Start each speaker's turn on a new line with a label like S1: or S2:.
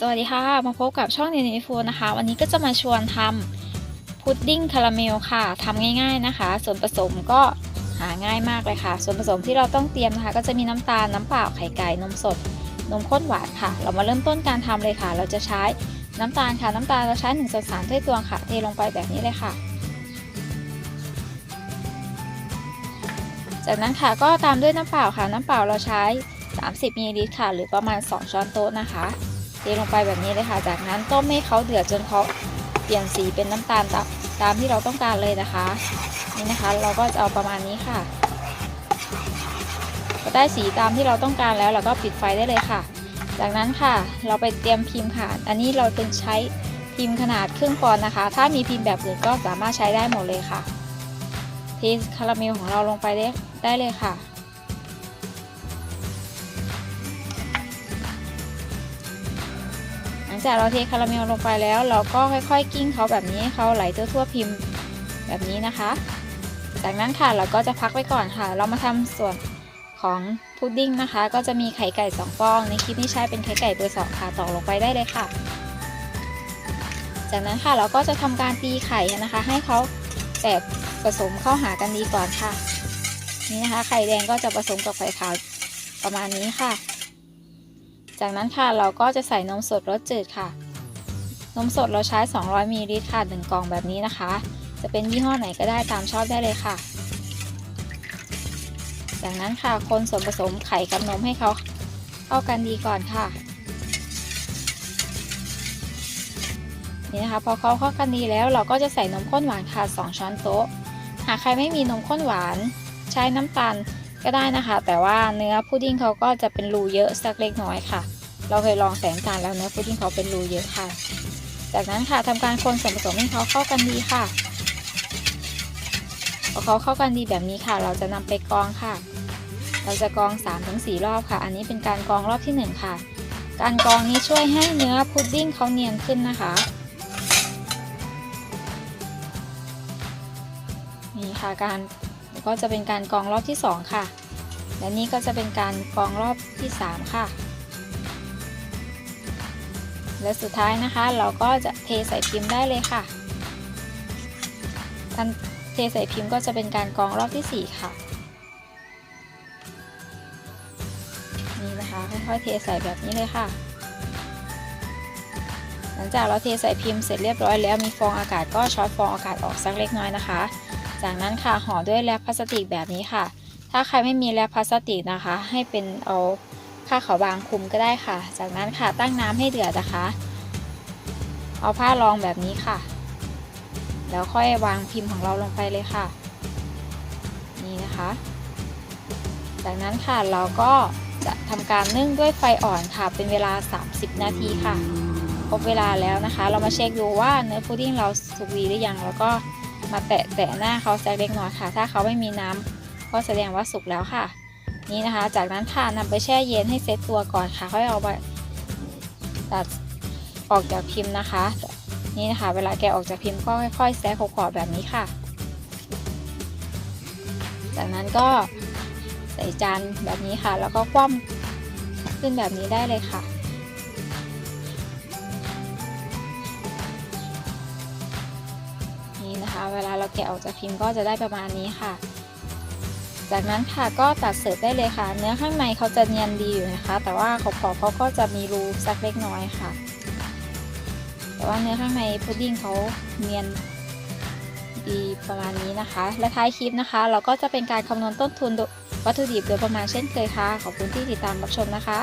S1: สวัสดีค่ะ มาพบกับช่องเนนิฟูนะคะ วันนี้ก็จะมาชวนทำพุดดิ้งคาราเมลค่ะทำง่าย ๆนะคะ ส่วนผสมก็หาง่ายมากเลยค่ะ ส่วนผสมที่เราต้องเตรียมนะคะ ก็จะมีน้ำตาล น้ำเปล่า ไข่ไก่ นมสด นมข้นหวานค่ะ เรามาเริ่มต้นการทำเลยค่ะ เราจะใช้น้ำตาลค่ะ น้ำตาลเราใช้1ส่วน3ถ้วยตวงค่ะ เทลงไปแบบนี้เลยค่ะ จากนั้นค่ะก็ตามด้วยน้ำเปล่าค่ะ น้ำเปล่าเราใช้ 30มิลลิลิตรค่ะ หรือประมาณ 2 ช้อนโต๊ะนะคะ ทลงไปแบบนี้เลยค่ะ จากนั้นต้มให้เขาเดือดจนเขาเปลี่ยนสีเป็นน้ำตาลตามตามที่เราต้องการเลยนะคะ นี่นะคะเราก็จะเอาประมาณนี้ค่ะพอได้สีตามที่เราต้องการแล้วเราก็ปิดไฟได้เลยค่ะ จากนั้นค่ะเราไปเตรียมพิมพ์ค่ะ อันนี้เราเป็นใช้พิมพ์ขนาดครึ่งปอนด์นะคะ ถ้ามีพิมพ์แบบอื่นก็สามารถใช้ได้หมดเลยค่ะเทคาราเมลของเราลงไปได้ได้เลยค่ะ งจากเราเทคาราเมลลงไปแล้ว เราก็ค่อยๆ กิ้งเขาแบบนี้ให้เขาไหลทั่วๆพิมพ์แบบนี้นะคะ จากนั้นค่ะเราก็จะพักไว้ก่อนค่ะ เรามาทำส่วนของพุดดิ้งนะคะ ก็จะมีไข่ไก่2ฟอง ในคลิปนี้ใช้เป็นไข่ไก่เบอร์สองค่ะตอกลงไปได้เลยค่ะ จากนั้นค่ะเราก็จะทำการตีไข่นะคะ ให้เขาแตกผสมเข้าหากันดีก่อนค่ะ นี่นะคะ ไข่แดงก็จะผสมกับไข่ขาวประมาณนี้ค่ะ จากนั้นค่ะเราก็จะใส่นมสดรสจืดค่ะ นมสดเราใช้ 200มิลลิลิตรค่ะ1กล่องแบบนี้นะคะ จะเป็นยี่ห้อไหนก็ได้ตามชอบได้เลยค่ะ จากนั้นค่ะคนส่วนผสมไข่กับนมให้เขาเข้ากันดีก่อนค่ะ นี่นะคะพอเขาเข้ากันดีแล้วเราก็จะใส่นมข้นหวานค่ะ 2 ช้อนโต๊ะ หากใครไม่มีนมข้นหวาน ใช้น้ำตาล ก็ได้นะคะ แต่ว่าเนื้อพุดดิ้งเขาก็จะเป็นรูเยอะสักเล็กน้อยค่ะ เราเคยลองแสงตาลแล้วเนื้อพุดดิ้งเขาเป็นรูเยอะค่ะ จากนั้นค่ะทำการคนส่วนผสมให้เขาเข้ากันดีค่ะพอเขาเข้ากันดีแบบนี้ค่ะ เราจะนำไปกรองค่ะ เราจะกรอง3-4รอบค่ะ อันนี้เป็นการกรองรอบที่ 1 ค่ะ การกรองนี้ช่วยให้เนื้อพุดดิ้งเขาเนียนขึ้นนะคะนี่ค่ะการ ก็จะเป็นการกองรอบที่ 2 ค่ะ และนี่ก็จะเป็นการกองรอบที่ 3 ค่ะ และสุดท้ายนะคะ เราก็จะเทใส่พิมพ์ได้เลยค่ะการเทใส่พิมพ์ก็จะเป็นการกองรอบที่ 4 ค่ะ นี่นะคะค่อยๆเทใส่แบบนี้เลยค่ะ หลังจากเราเทใส่พิมพ์เสร็จเรียบร้อยแล้วมีฟองอากาศก็ช็อตฟองอากาศออกสักเล็กน้อยนะคะ จากนั้นค่ะห่อด้วยแรปพลาสติกแบบนี้ค่ะ ถ้าใครไม่มีแรปพลาสติกนะคะ ให้เป็นเอาผ้าขาวบางคลุมก็ได้ค่ะ จากนั้นค่ะตั้งน้ำให้เดือดนะคะ เอาผ้ารองแบบนี้ค่ะ แล้วค่อยวางพิมพ์ของเราลงไปเลยค่ะ นี่นะคะ จากนั้นค่ะเราก็จะทำการนึ่งด้วยไฟอ่อนค่ะ เป็นเวลา 30 นาทีค่ะ ครบเวลาแล้วนะคะ เรามาเช็คดูว่าเนื้อพุดดิ้งเราสุกดีหรือยัง แล้วก็ มาแตะแตะหน้าเขาสักเล็กน้อยค่ะ ถ้าเขาไม่มีน้ำก็แสดงว่าสุกแล้วค่ะ นี่นะคะ จากนั้นค่ะนำไปแช่เย็นให้เซตตัวก่อนค่ะ ค่อยเอาไปตัดออกจากพิมพ์นะคะ นี่นะคะ เวลาแกะออกจากพิมพ์ก็ค่อยๆแซะขอบๆแบบนี้ค่ะ จากนั้นก็ใส่จานแบบนี้ค่ะ แล้วก็คว่ำขึ้นแบบนี้ได้เลยค่ะ เวลาเราแกะออกจากพิมพ์ก็จะได้ประมาณนี้ค่ะ จากนั้นค่ะก็ตัดเสิร์ฟได้เลยค่ะ เนื้อข้างในเขาจะเนียนดีอยู่นะคะ แต่ว่าขอบๆเขาก็จะมีรูสักเล็กน้อยค่ะ แต่ว่าเนื้อข้างในพุดดิ้งเขาเนียนดีประมาณนี้นะคะ และท้ายคลิปนะคะ เราก็จะเป็นการคำนวณต้นทุนวัตถุดิบโดยประมาณเช่นเคยค่ะ ขอบคุณที่ติดตามรับชมนะคะ